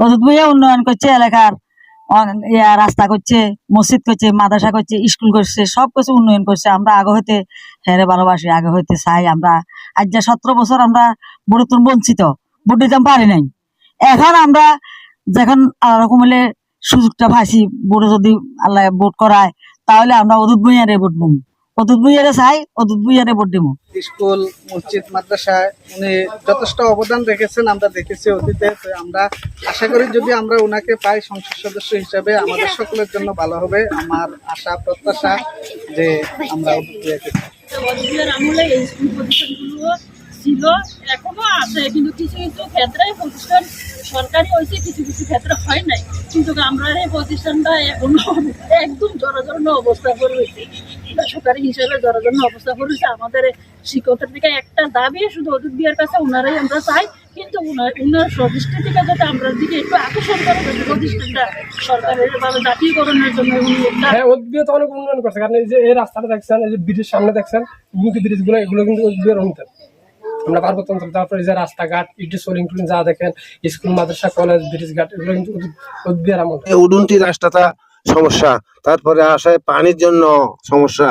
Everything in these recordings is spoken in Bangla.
অদূত ভূঁইয়া উন্নয়ন করছে, এলাকার রাস্তা করছে, মসজিদ করছে, মাদ্রাসা করছে, স্কুল করছে, সব কিছু উন্নয়ন করছে। আমরা আগে হইতে হেরে ভালোবাসি, আগে হইতে চাই। আমরা আজ যা সতেরো বছর আমরা ভোট বঞ্চিত ভোট দিতে পারি নাই। এখন আমরা যখন হলে সুযোগটা পাইছি ভোটে যদি আল্লাহ ভোট করায়, তাহলে আমরা অদূত ভূঁইয়ারে ভোট দিব অদূত ভূঁইয়ারে চাই অদূত ভূঁইয়ারে ভোট দিব স্কুল মসজিদ মাদ্রাসায় উনি যথেষ্ট অবদান রেখেছেন আমরা দেখেছি অতীতে। তো আমরা আশা করি যদি আমরা ওনাকে পাই সংসদ সদস্য হিসাবে আমাদের সকলের জন্য ভালো হবে। আমার আশা প্রত্যাশা যে আমরা আমলে এই স্কুল প্রতিষ্ঠানগুলো ছিল এখনও আছে। কিন্তু কিছু কিছু ক্ষেত্রে প্রতিষ্ঠান সরকারি হয়েছে কিছু কিছু ক্ষেত্রে হয় নাই। কিন্তু আমরা এই প্রতিষ্ঠানটা এখনও একদম জরাজীর্ণ অবস্থা করে রয়েছে। সরকারি হিসেবে জরাজীর্ণ অবস্থা করে রয়েছে আমাদের শিক্ষকের থেকে একটা দাবি শুধু অদূত বিয়ের কাছে ওনারাই আমরা চাই। কিন্তু উনার উনার সদৃষ্টি থেকে যাতে আমরা দিকে একটু আকর্ষণ করে যাতে প্রতিষ্ঠানটা সরকারের ভাবে জাতীয়করণের জন্য উনি হ্যাঁ উদ্ভিদ অনেক উন্নয়ন করছে। কারণ এই যে এই রাস্তাটা দেখছেন এই যে ব্রিজের সামনে দেখছেন কিন্তু ব্রিজগুলো এগুলো কিন্তু আমরা পার্বত্য অঞ্চল তারপরে যে রাস্তাঘাট ইটি সোলিং টোলিং যা দেখেন স্কুল মাদ্রাসা কলেজ ব্রিজ ঘাট এগুলো কিন্তু রাস্তাটা সমস্যা। তারপরে আসে পানির জন্য সমস্যা,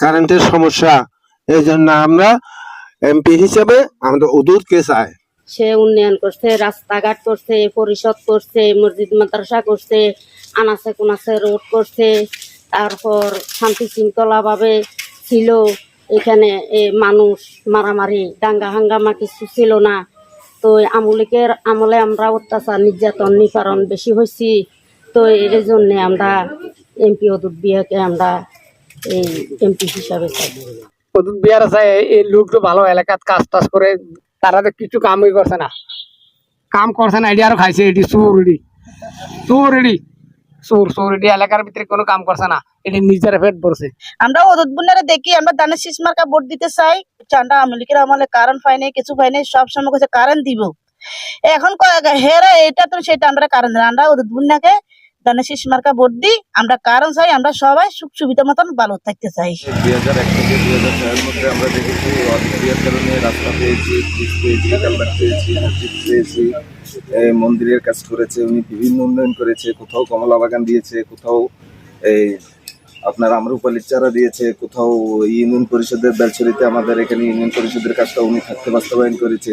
কারেন্টের সমস্যা। এই জন্য আমরা এমপি হিসেবে আমাদের উদুরকে চাই সে উন্নয়ন করছে, রাস্তাঘাট করছে, পরিষদ করছে, মসজিদ, মাদ্রাসা করছে, আনাচে কোনাচে রোড করছে, তারপর শান্তি শৃঙ্খলা ভাবে ছিল। এখানে মানুষ মারামারি, দাঙ্গা হাঙ্গামা কিছু ছিল না। তো আমলিকের আমলে আমরা অত্যাচার, নির্যাতন নিবারণ বেশি হয়েছি তো এই জন্যে আমরা এমপি অদূর বিয়াকে আমরা এই এমপি হিসাবে চাই উদ্ভিদ বিহার আছে এই লোকটা ভালো এলাকাত কাজ টাজ করে তারা তো কিছু কামই করছে না। কাম করছে না এটি আরও খাইছে এটি চোর এটি। চোর এটি। চোর চোর এটি এলাকার ভিতরে কোনো কাম করছে না এটি নিজের পেট ভরছে। আমরা ওদুত বুনারে দেখি আমরা দানের শীষ মার্কা ভোট দিতে চাই। চান্ডা আমলিকের আমলে কারণ পাই নাই কিছু পাই নাই সব সময় কাছে কারণ দিব। এখন হেরা এটা তো সেটা আমরা কারণ দিই আমরা ওদুত বুনাকে দানের শীষ মার্কা ভোট দিই, আমরা কারণ চাই, আমরা সবাই সুখ সুবিধা মতন ভালো থাকতে চাই। দুই হাজার এক থেকে হাজার ছয়ের আমরা দেখেছি কারণে রাস্তা পেয়েছি পেয়েছি পেয়েছি পেয়েছি মন্দিরের কাজ করেছে, উনি বিভিন্ন উন্নয়ন করেছে, কোথাও কমলা বাগান দিয়েছে, কোথাও এই আপনার আমরুপালির চারা দিয়েছে, কোথাও ইউনিয়ন পরিষদের বেলছড়িতে আমাদের এখানে ইউনিয়ন পরিষদের কাজটা উনি থাকতে বাস্তবায়ন করেছে,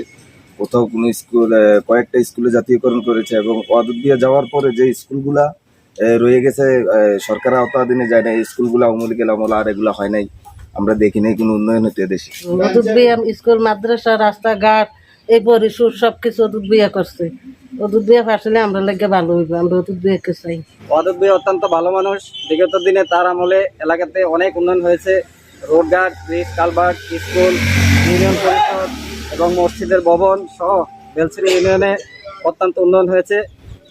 কোথাও কোনো স্কুল কয়েকটা স্কুলে জাতীয়করণ করেছে এবং অযোধ্যা যাওয়ার পরে যে স্কুলগুলা রয়ে গেছে সরকার আওতাধীনে যায় না স্কুলগুলো আমলি গেল আমল আর এগুলো হয় নাই। আমরা দেখি নাই কোনো উন্নয়ন হতে দেশে। স্কুল মাদ্রাসা রাস্তাঘাট এই পরিশোধ সবকিছু উদুদবিয়া করছে। উদুদবিয়া পাশলে আমরা লাগে ভালো হইব আমরা উদুদবিয়াকে চাই। অদব্য অত্যন্ত ভালো মানুষ। বিগত দিনে তার আমলে এলাকাতে অনেক উন্নয়ন হয়েছে। রোডঘাট ব্রিজ কালভার্ট স্কুল ইউনিয়ন পরিষদ এবং মসজিদের ভবন সহ বেলসিরি ইউনিয়নে অত্যন্ত উন্নয়ন হয়েছে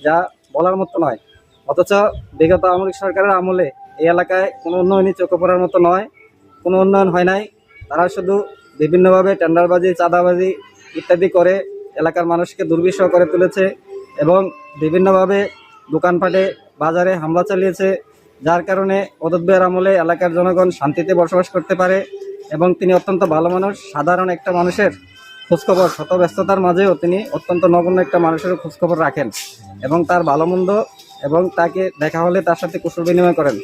যা বলার মতো নয়। অথচ বিগত আওয়ামী সরকারের আমলে এই এলাকায় কোনো উন্নয়নই চোখে পড়ার মতো নয়। কোনো উন্নয়ন হয় নাই। তারা শুধু বিভিন্নভাবে টেন্ডারবাজি, চাঁদাবাজি ইত্যাদি করে এলাকার মানুষকে দুর্বিষহ করে তুলেছে এবং বিভিন্নভাবে দোকানপাটে বাজারে হামলা চালিয়েছে, যার কারণে অদব্যের আমলে এলাকার জনগণ শান্তিতে বসবাস করতে পারে এবং তিনি অত্যন্ত ভালো মানুষ, সাধারণ একটা মানুষের খোঁজখবর, শত ব্যস্ততার মাঝেও তিনি অত্যন্ত নগণ্য একটা মানুষের খোঁজখবর রাখেন এবং তার ভালো মন্দ এবং তাকে দেখা হলে তার সাথে কুশল বিনিময় করেন।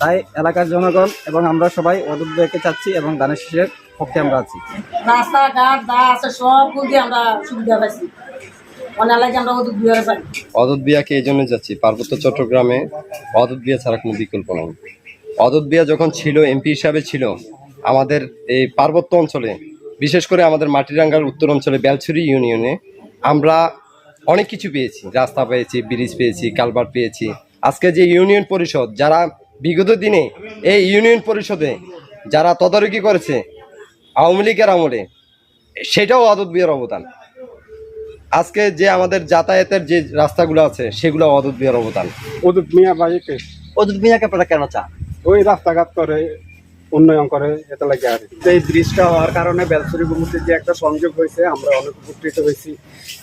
তাই এলাকার জনগণ এবং আমরা সবাই অদব্যকে চাচ্ছি এবং দানের শীষের পক্ষে আমরা আছি। রাস্তাঘাট যা আছে সবগুলো আমরা সুবিধা পাইছি। অদত বিয়াকে এই জন্য যাচ্ছি। পার্বত্য চট্টগ্রামে অদত বিয়া ছাড়া কোনো বিকল্প নেই। অদত বিয়া যখন ছিল এমপি হিসাবে ছিল আমাদের এই পার্বত্য অঞ্চলে বিশেষ করে আমাদের মাটিরাঙ্গার উত্তর অঞ্চলে বেলছুরি ইউনিয়নে আমরা অনেক কিছু পেয়েছি। রাস্তা পেয়েছি ব্রিজ পেয়েছি কালভার্ট পেয়েছি। আজকে যে ইউনিয়ন পরিষদ যারা বিগত দিনে এই ইউনিয়ন পরিষদে যারা তদারকি করেছে আওয়ামী লীগের আমলে সেটাও অদত বিয়ার অবদান। আজকে যে আমাদের যাতায়াতের যে রাস্তাগুলো আছে সেগুলো অদূত বিয়ার অবদান। উদ্ভিদ মিয়া বাড়িতে অদূত মিয়াকে আপনারা কেন চান? ওই রাস্তাঘাট করে উন্নয়ন করে এটা লাগে আর। এই ব্রিজটা হওয়ার কারণে বেলসুরি ভূমিতে যে একটা সংযোগ হয়েছে আমরা অনেক উপকৃত হয়েছি।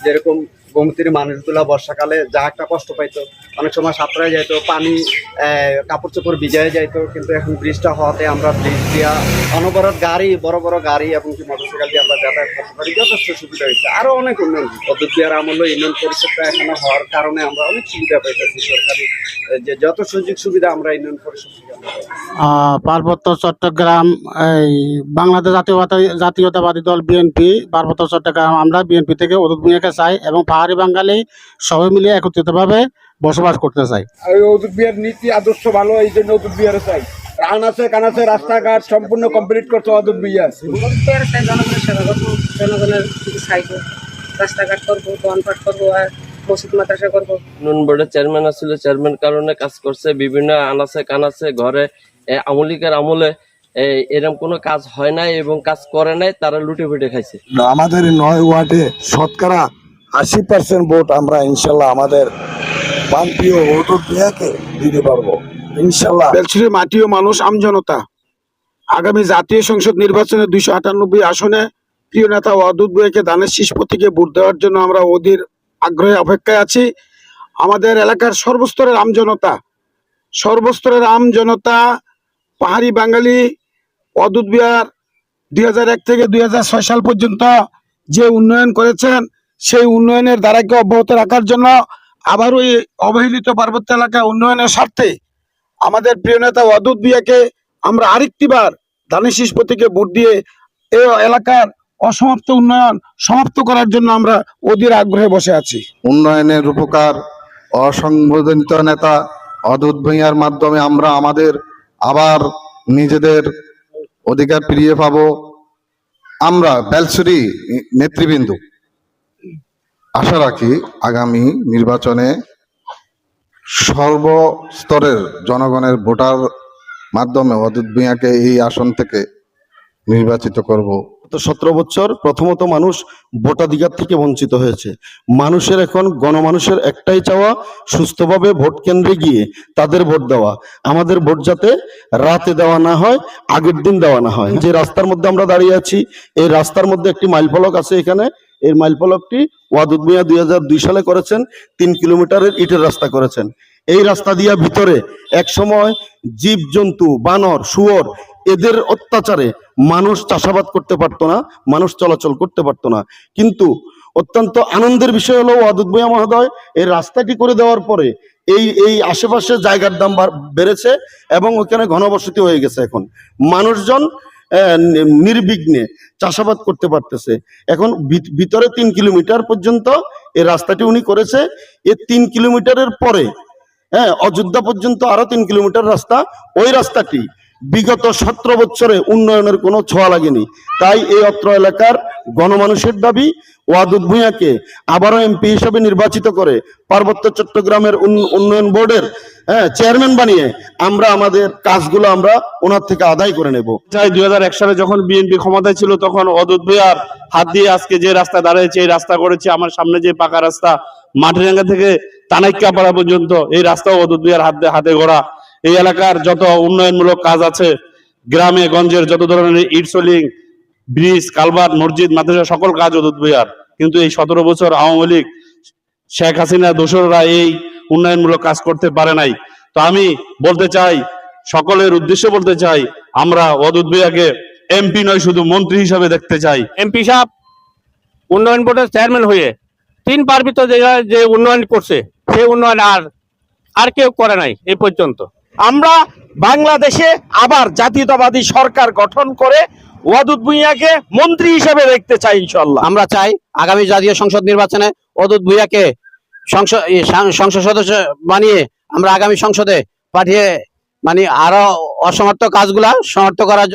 যেরকম গোমতির মানুষগুলা বর্ষাকালে যা একটা কষ্ট পাইতো। অনেক সময় সাঁতরায় যাইতো, পানি কাপড় চোপড় ভিজায় যাইতো, কিন্তু এখন ব্রিজটা হওয়াতে আমরা ব্রিজ দিয়া অনবরত গাড়ি, বড় বড় গাড়ি এবং কি মোটরসাইকেল দিয়ে আমরা যাতায়াত করতে পারি। যথেষ্ট সুবিধা হয়েছে। আরও অনেক উন্নয়ন পদ্ধতি আর আমল ইউনিয়ন পরিষদটা এখানে হওয়ার কারণে আমরা অনেক সুবিধা পাইতেছি সরকারি যে যত সুযোগ সুবিধা আমরা ইউনিয়ন পরিষদ থেকে পার্বত্য চট্টগ্রাম, এই, বাংলাদেশ জাতীয়তাবাদী দল বিএনপি, পার্বত্য চট্টগ্রাম, আমরা বিএনপি থেকে অদূত ভূমিকা চাই এবং পাহাড়ি বাঙালি সবাই মিলে একত্রিতভাবে বসবাস করতে চাই বিহার নীতি আদর্শ ভালো এই জন্য বিহারে চাই। আনাচে কানাচে রাস্তাঘাট সম্পূর্ণ কমপ্লিট করতে অদূত বিহার। জনগণের সেবা করব জনগণের কিছু চাইব রাস্তাঘাট করব দোকানপাট করব আর মসজিদ মাদ্রাসা করব। নুন বোর্ডের চেয়ারম্যান আসলে চেয়ারম্যান কারণে কাজ করছে বিভিন্ন আনাচে কানাচে ঘরে আমলিকের আমলে এরকম কোনো কাজ হয় নাই এবং কাজ করে নাই তারা লুটে ফুটে খাইছে। আমাদের নয় ওয়ার্ডে শতকরা আশি পার্সেন্ট ভোট আমরা ইনশাল্লাহ আমাদের প্রান্তীয় অদূত বিহাকে দিতে পারব। ইনশাল্লাহ। বেলছুরি মাটি ও মানুষ আমজনতা আগামী জাতীয় সংসদ নির্বাচনে দুইশো আটানব্বই আসনে প্রিয় নেতা অদূত বইকে দানের শীষ প্রতীকে ভোট দেওয়ার জন্য আমরা অধীর আগ্রহে অপেক্ষায় আছি। আমাদের এলাকার সর্বস্তরের আমজনতা সর্বস্তরের আমজনতা পাহাড়ি বাঙালি, অদূত বিহার দুই থেকে দুই হাজার ছয় সাল পর্যন্ত যে উন্নয়ন করেছেন সেই উন্নয়নের ধারাকে অব্যাহত রাখার জন্য আবারও এই অবহেলিত পার্বত্য এলাকা উন্নয়নের স্বার্থে আমাদের প্রিয় নেতা অদূত বিয়াকে আমরা আরেকটিবার শীষ প্রতীকে ভোট দিয়ে এ এলাকার অসমাপ্ত উন্নয়ন সমাপ্ত করার জন্য আমরা অধীর আগ্রহে বসে আছি। উন্নয়নের রূপকার অসংবোধিত নেতা অদূত ভূঁইয়ার মাধ্যমে আমরা আমাদের আবার নিজেদের অধিকার ফিরিয়ে পাবো। আমরা বেলসুরি নেতৃবৃন্দ। আশা রাখি আগামী নির্বাচনে সর্বস্তরের জনগণের ভোটার মাধ্যমে অদূত ভূঁইয়াকে এই আসন থেকে নির্বাচিত করব। সতেরো বছর প্রথমত মানুষ ভোটাধিকার থেকে বঞ্চিত হয়েছে। মানুষের এখন গণমানুষের একটাই চাওয়া, সুস্থভাবে ভোট কেন্দ্রে গিয়ে তাদের ভোট দেওয়া। আমাদের ভোট যাতে রাতে দেওয়া না হয়, আগের দিন দেওয়া না হয়। যে রাস্তার মধ্যে আমরা দাঁড়িয়ে আছি, এই রাস্তার মধ্যে একটি মাইলফলক আছে এখানে। এই মাইলফলকটি ওয়াদুদ মিয়া দুই হাজার দুই সালে করেছেন, তিন কিলোমিটারের ইটের রাস্তা করেছেন। এই রাস্তা দিয়া ভিতরে এক সময় জীব জন্তু বানর, শুয়োর, এদের অত্যাচারে মানুষ চাষাবাদ করতে পারতো না, মানুষ চলাচল করতে পারতো না। কিন্তু অত্যন্ত আনন্দের বিষয় হলো অদূত ভূঁইয়া মহোদয়, এই রাস্তাটি করে দেওয়ার পরে এই এই আশেপাশে জায়গার দাম বাড়- বেড়েছে এবং ওখানে ঘনবসতি হয়ে গেছে এখন। মানুষজন নির্বিঘ্নে চাষাবাদ করতে পারতেছে। এখন ভিত- ভিতরে তিন কিলোমিটার পর্যন্ত এই রাস্তাটি উনি করেছে। এই তিন কিলোমিটারের পরে হ্যাঁ অযোধ্যা পর্যন্ত আরও তিন কিলোমিটার রাস্তা, ওই রাস্তাটি বিগত সতেরো বছরে উন্নয়নের কোনো ছোঁয়া লাগেনি। তাই এই অত্র এলাকার গণমানুষের দাবি, ওয়াদুদ ভূঁইয়াকে আবারও এমপি হিসেবে নির্বাচিত করে পার্বত্য চট্টগ্রামের উন- উন্নয়ন বোর্ডের হ্যাঁ চেয়ারম্যান বানিয়ে আমরা আমাদের কাজগুলো আমরা ওনার থেকে আদায় করে নেব। চাই দুই সালে যখন বিএনপি ক্ষমতায় ছিল তখন অদূত ভূঁইয়ার হাত দিয়ে আজকে যে রাস্তা দাঁড়িয়েছে, এই রাস্তা করেছে, আমার সামনে যে পাকা রাস্তা মাটিরাঙ্গা থেকে তানাইক্যাপাড়া পর্যন্ত এই রাস্তাও অদূত ভূঁইয়ার হাত হাতে গড়া। এই এলাকার যত উন্নয়নমূলক কাজ আছে, গ্রামে, গঞ্জের যত ধরনের ইট সোলিং ব্রিজ কালবার মসজিদ, মাদ্রাসা, সকল কাজ অদূত কিন্তু এই সতেরো বছর আওয়ামী লীগ, শেখ হাসিনা, দোসররা এই উন্নয়নমূলক কাজ করতে পারে নাই। তো আমি বলতে চাই, সকলের উদ্দেশ্যে বলতে চাই, আমরা অদূত ভূঁইয়াকে এমপি নয়, শুধু মন্ত্রী হিসাবে দেখতে চাই। এমপি সাহেব, উন্নয়ন বোর্ডের চেয়ারম্যান হয়ে তিন পার্বিত যে উন্নয়ন করছে, সেই উন্নয়ন আর আর কেউ করে নাই এই পর্যন্ত। আমরা বাংলাদেশে আবার জাতীয়তাবাদী সরকার গঠন করে ওয়াদুদ ভূঁইয়াকে মন্ত্রী হিসেবে দেখতে চাই ইনশাল্লাহ আমরা চাই আগামী জাতীয় সংসদ নির্বাচনে ওয়াদুদ ভূঁইয়াকে সংসদ সংসদ সদস্য বানিয়ে আমরা আগামী সংসদে পাঠিয়ে মানে আরও অসমর্থ কাজগুলা সমর্থ করার